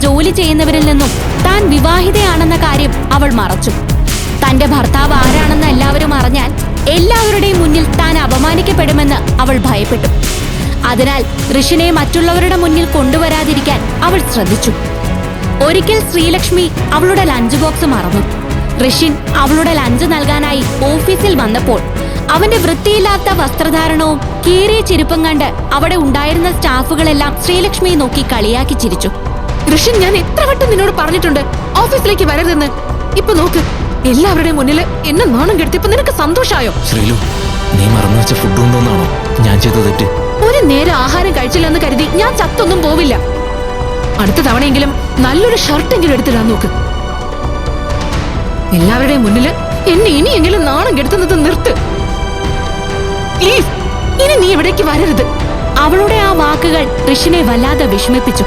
ജോലി ചെയ്യുന്നവരിൽ നിന്നും താൻ വിവാഹിതയാണെന്ന കാര്യം അവൾ മറച്ചു. തന്റെ ഭർത്താവ് ആരാണെന്ന് എല്ലാവരും അറിഞ്ഞാൽ എല്ലാവരുടെയും മുന്നിൽ താൻ അപമാനിക്കപ്പെടുമെന്ന് അവൾ ഭയപ്പെട്ടു. അതിനാൽ ഋഷിനെ മറ്റുള്ളവരുടെ മുന്നിൽ കൊണ്ടുവരാതിരിക്കാൻ അവൾ ശ്രദ്ധിച്ചു. ഒരിക്കൽ ശ്രീലക്ഷ്മി അവളുടെ ലഞ്ച് ബോക്സ് മറന്നു. ഋഷിൻ അവളുടെ ലഞ്ച് നൽകാനായി ഓഫീസിൽ വന്നപ്പോൾ അവന്റെ വൃത്തിയില്ലാത്ത വസ്ത്രധാരണവും കീറിയ ചെരുപ്പും കണ്ട് അവിടെ ഉണ്ടായിരുന്ന സ്റ്റാഫുകളെല്ലാം ശ്രീലക്ഷ്മിയെ നോക്കി കളിയാക്കി ചിരിച്ചു. ഋഷിൻ ഞാൻ എത്ര വട്ടം നിന്നോട് പറഞ്ഞിട്ടുണ്ട്? ഓഫീസിലേക്ക് വരരുതെന്ന്. ഇപ്പൊ നോക്ക് എല്ലാവരുടെയും മുന്നിൽ എന്നെ നാണം കെടുത്തിയപ്പോ നിനക്ക് സന്തോഷമായോ ശ്രീലു നീ മറന്നു വെച്ച ഫുഡ് ഉണ്ടോന്നാണോ? ഞാൻ ചെയ്ത തെറ്റ്. ഒരു നേരം ആഹാരം കഴിച്ചില്ലെന്ന് കരുതി ഞാൻ ചത്തൊന്നും പോവില്ല. അടുത്ത തവണയെങ്കിലും നല്ലൊരു ഷർട്ടെങ്കിലും എടുത്തിടാൻ നോക്ക്. എല്ലാവരുടെയും മുന്നിൽ എന്നെ ഇനിയെങ്കിലും നാണം കെടുത്തുന്നത് നിർത്ത്. പ്ലീസ് ഇനി നീ ഇവിടേക്ക് വരരുത്. അവളുടെ ആ വാക്കുകൾ ഋഷിനെ വല്ലാതെ വിഷമിപ്പിച്ചു.